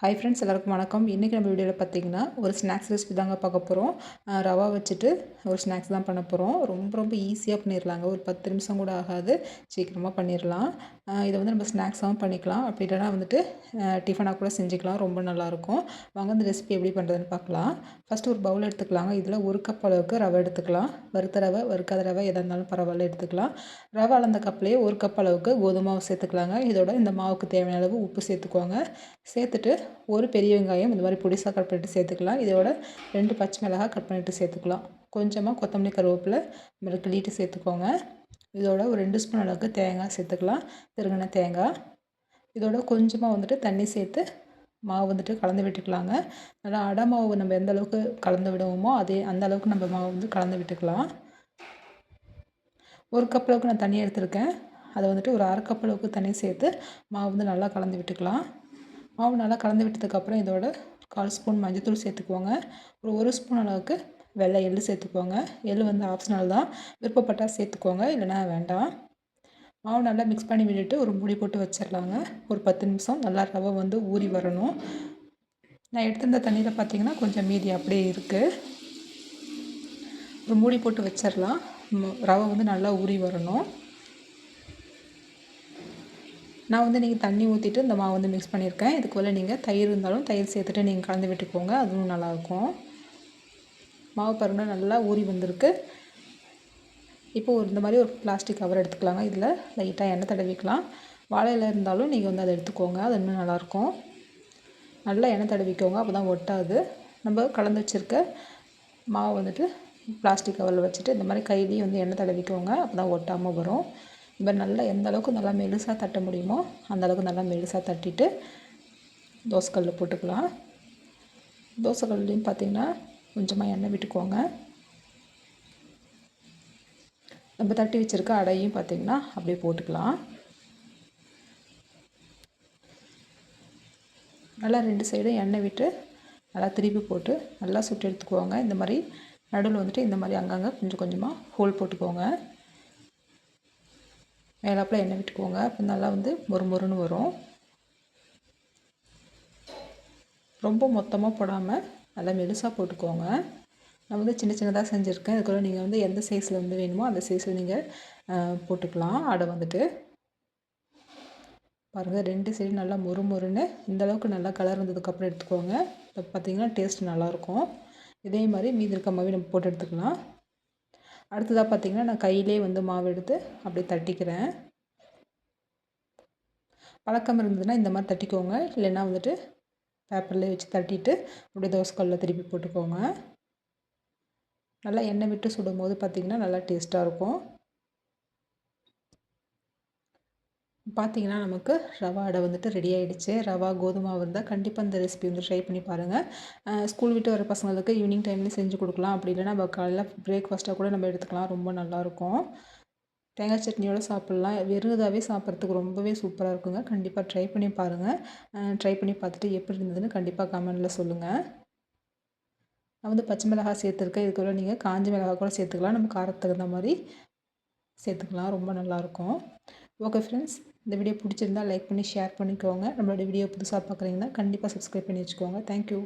Hi friends எல்லாருக்கும் வணக்கம். இன்றைக்கி நம்ம வீடியோவில் பார்த்தீங்கன்னா ஒரு ஸ்நாக்ஸ் ரெசிபி தாங்க பார்க்க போகிறோம் ரவா வச்சுட்டு ஒரு ஸ்நாக்ஸ் தான் பண்ண போகிறோம் ரொம்ப ரொம்ப ஈஸியாக பண்ணிடலாங்க ஒரு பத்து நிமிஷம் கூட ஆகாது. சீக்கிரமாக பண்ணிடலாம் இதை வந்து நம்ம ஸ்நாக்ஸாகவும் பண்ணிக்கலாம். அப்படி இல்லைனா வந்துட்டு டிஃபனாக கூட செஞ்சுக்கலாம். ரொம்ப நல்லாயிருக்கும். வாங்க இந்த ரெசிபி எப்படி பண்ணுறதுன்னு பார்க்கலாம். ஃபஸ்ட்டு ஒரு பவுல் எடுத்துக்கலாங்க. இதில் ஒரு கப் அளவுக்கு ரவை எடுத்துக்கலாம். வறுத்த ரவை வறுக்காத ரவை எதாக இருந்தாலும் பரவாயில்ல எடுத்துக்கலாம். ரவை அளந்த கப்லேயே ஒரு கப் அளவுக்கு கோதுமாவை சேர்த்துக்கலாங்க. இதோட இந்த மாவுக்கு தேவையான அளவு உப்பு சேர்த்துக்குவாங்க சேர்த்துட்டு ஒரு பெரிய வெங்காயம் இந்த மாதிரி பொடிசாக கட் பண்ணிட்டு சேர்த்துக்கலாம். இதோட ரெண்டு பச்சை மிளகாய் கட் பண்ணிட்டு சேர்த்துக்கலாம். கொஞ்சமாக கொத்தமல்லி கருவேப்பிலை இந்த கிள்ளிட்டு சேர்த்துக்கோங்க. இதோட ஒரு ரெண்டு ஸ்பூன் அளவுக்கு தேங்காய் சேர்த்துக்கலாம். திருங்கின தேங்காய். இதோட கொஞ்சமாக வந்துட்டு தண்ணி சேர்த்து மாவு வந்துட்டு கலந்து விட்டுக்கலாங்க. நல்லா அடை மாவு நம்ம எந்த அளவுக்கு கலந்து விடுவோமோ அதே அந்த அளவுக்கு நம்ம மாவு வந்து கலந்து விட்டுக்கலாம். ஒரு கப் அளவுக்கு நான் தண்ணி எடுத்திருக்கேன். அதை வந்துட்டு ஒரு அரை கப் அளவுக்கு தண்ணி சேர்த்து மாவு வந்து நல்லா கலந்து விட்டுக்கலாம். மாவு நல்லா கலந்து விட்டதுக்கப்புறம் இதோட கால் ஸ்பூன் மஞ்சத்தூள் சேர்த்துக்குவோங்க. ஒரு ஒரு ஸ்பூன் அளவுக்கு வெள்ளை எள்ளு சேர்த்துக்குவோங்க. எள்ளு வந்து ஆப்ஷனல் தான். விருப்பப்பட்டால் சேர்த்துக்கோங்க. இல்லைனா வேண்டாம். மாவு நல்லா மிக்ஸ் பண்ணி விட்டுட்டு ஒரு மூடி போட்டு வச்சிடலாங்க ஒரு பத்து நிமிஷம் நல்லா ரவை வந்து ஊறி வரணும். நான் எடுத்திருந்த தண்ணியில் பார்த்தீங்கன்னா கொஞ்சம் மீதி அப்படியே இருக்குது ஒரு மூடி போட்டு வச்சிடலாம் ரவை வந்து நல்லா ஊறி வரணும். நான் வந்து நீங்கள் தண்ணி ஊற்றிட்டு இந்த மாவு வந்து மிக்ஸ் பண்ணியிருக்கேன் இதுக்குள்ளே நீங்கள் தயிர் இருந்தாலும் தயிர் சேர்த்துட்டு நீங்கள் கலந்து விட்டுக்கோங்க. அதுவும் நல்லாயிருக்கும் மாவு பாருங்கள் நல்லா ஊறி வந்திருக்கு. இப்போ ஒரு இந்த மாதிரி ஒரு பிளாஸ்டிக் கவர் எடுத்துக்கலாங்க. இதில் லைட்டாக எண்ணெய் தடவிக்கலாம். வாழையில் இருந்தாலும் நீங்கள் வந்து அதை எடுத்துக்கோங்க. அது இன்னும் நல்லாயிருக்கும் நல்லா எண்ணெய் தடவிக்கோங்க. அப்போ தான் ஒட்டாது. நம்ம கலந்து வச்சுருக்க மாவு வந்துட்டு பிளாஸ்டிக் கவரில் வச்சுட்டு இந்த மாதிரி கையிலையும் வந்து எண்ணெய் தடவிக்கோங்க. அப்போ தான் ஒட்டாமல் வரும். இப்போ நல்லா எந்த அளவுக்கு நல்லா மெலுசாக தட்ட முடியுமோ அந்த அளவுக்கு நல்லா மெலுசாக தட்டிட்டு தோசைக்கல்லில் போட்டுக்கலாம். தோசைக்கல்லையும் பார்த்திங்கன்னா கொஞ்சமாக எண்ணெய் விட்டுக்கோங்க. நம்ம தட்டி வச்சுருக்க அடையும் பார்த்திங்கன்னா அப்படியே போட்டுக்கலாம். நல்லா ரெண்டு சைடும் எண்ணெய் விட்டு நல்லா திருப்பி போட்டு நல்லா சுட்டு எடுத்துக்குவாங்க இந்த மாதிரி நடுவில் வந்துட்டு இந்த மாதிரி அங்கங்கே கொஞ்சம் கொஞ்சமாக ஹோல் போட்டுக்கோங்க. மேலாப்பில் எண்ணெய் விட்டுக்கோங்க. அப்போ நல்லா வந்து மொறு மொறுன்னு வரும். ரொம்ப மொத்தமாக போடாமல் நல்லா மெலுசாக போட்டுக்கோங்க. நான் வந்து சின்ன சின்னதாக செஞ்சுருக்கேன். இதுக்குள்ள நீங்கள் வந்து எந்த சைஸில் வந்து வேணுமோ அந்த சைஸில் நீங்கள் போட்டுக்கலாம். அடை வந்துட்டு. பாருங்கள் ரெண்டு சைடு நல்லா மொறு மொறுன்னு இந்தளவுக்கு நல்லா கலர் வந்ததுக்கப்புறம் எடுத்துக்கோங்க. இப்போ பார்த்திங்கன்னா டேஸ்ட் நல்லாயிருக்கும் இதே மாதிரி மீதி இருக்க மாதிரி நம்ம போட்டு எடுத்துக்கலாம். அடுத்ததாக பார்த்திங்கன்னா நான் கையிலே வந்து மாவு எடுத்து அப்படியே தட்டிக்கிறேன். பழக்கம் இருந்ததுன்னா இந்த மாதிரி தட்டிக்கோங்க. இல்லைன்னா வந்துட்டு பேப்பர்லேயே வச்சு தட்டிட்டு அப்படியே தோசைக்கல்லில் திருப்பி போட்டுக்கோங்க. நல்லா எண்ணெய் விட்டு சுடும் போது பார்த்திங்கன்னா நல்லா டேஸ்ட்டாக இருக்கும். பார்த்திங்கன்னா நமக்கு ரவா அடை வந்துட்டு ரெடி ஆகிடுச்சு ரவா கோதுமை இருந்தால் கண்டிப்பாக இந்த ரெசிபி வந்து ட்ரை பண்ணி பாருங்கள் ஸ்கூல் விட்டு வர பசங்களுக்கு ஈவினிங் டைம்லேயும் செஞ்சு கொடுக்கலாம். அப்படி இல்லைனா நம்ம காலையில் பிரேக்ஃபாஸ்ட்டாக கூட நம்ம எடுத்துக்கலாம். ரொம்ப நல்லாயிருக்கும் தேங்காய் சட்னியோடு சாப்பிட்லாம். வெறுதாகவே சாப்பிட்றதுக்கு ரொம்பவே சூப்பராக இருக்குங்க. கண்டிப்பாக ட்ரை பண்ணி பாருங்கள் ட்ரை பண்ணி பார்த்துட்டு எப்படி இருந்ததுன்னு கண்டிப்பாக கமெண்டில் சொல்லுங்கள் நான் வந்து பச்சை மிளகா சேர்த்துருக்கேன். இதுக்குள்ள நீங்கள் காஞ்ச மிளகா கூட சேர்த்துக்கலாம். நம்ம காரத்துக்கு தகுந்த மாதிரி சேர்த்துக்கலாம். ரொம்ப நல்லாயிருக்கும் ஓகே ஃப்ரெண்ட்ஸ் இந்த வீடியோ பிடிச்சிருந்தா லைக் பண்ணி ஷேர் பண்ணிக்கோங்க. நம்மளோட வீடியோ புதுசாக பார்க்குறீங்கன்னா கண்டிப்பாக சப்ஸ்கிரைப் பண்ணி வச்சுக்கோங்க. தேங்க்யூ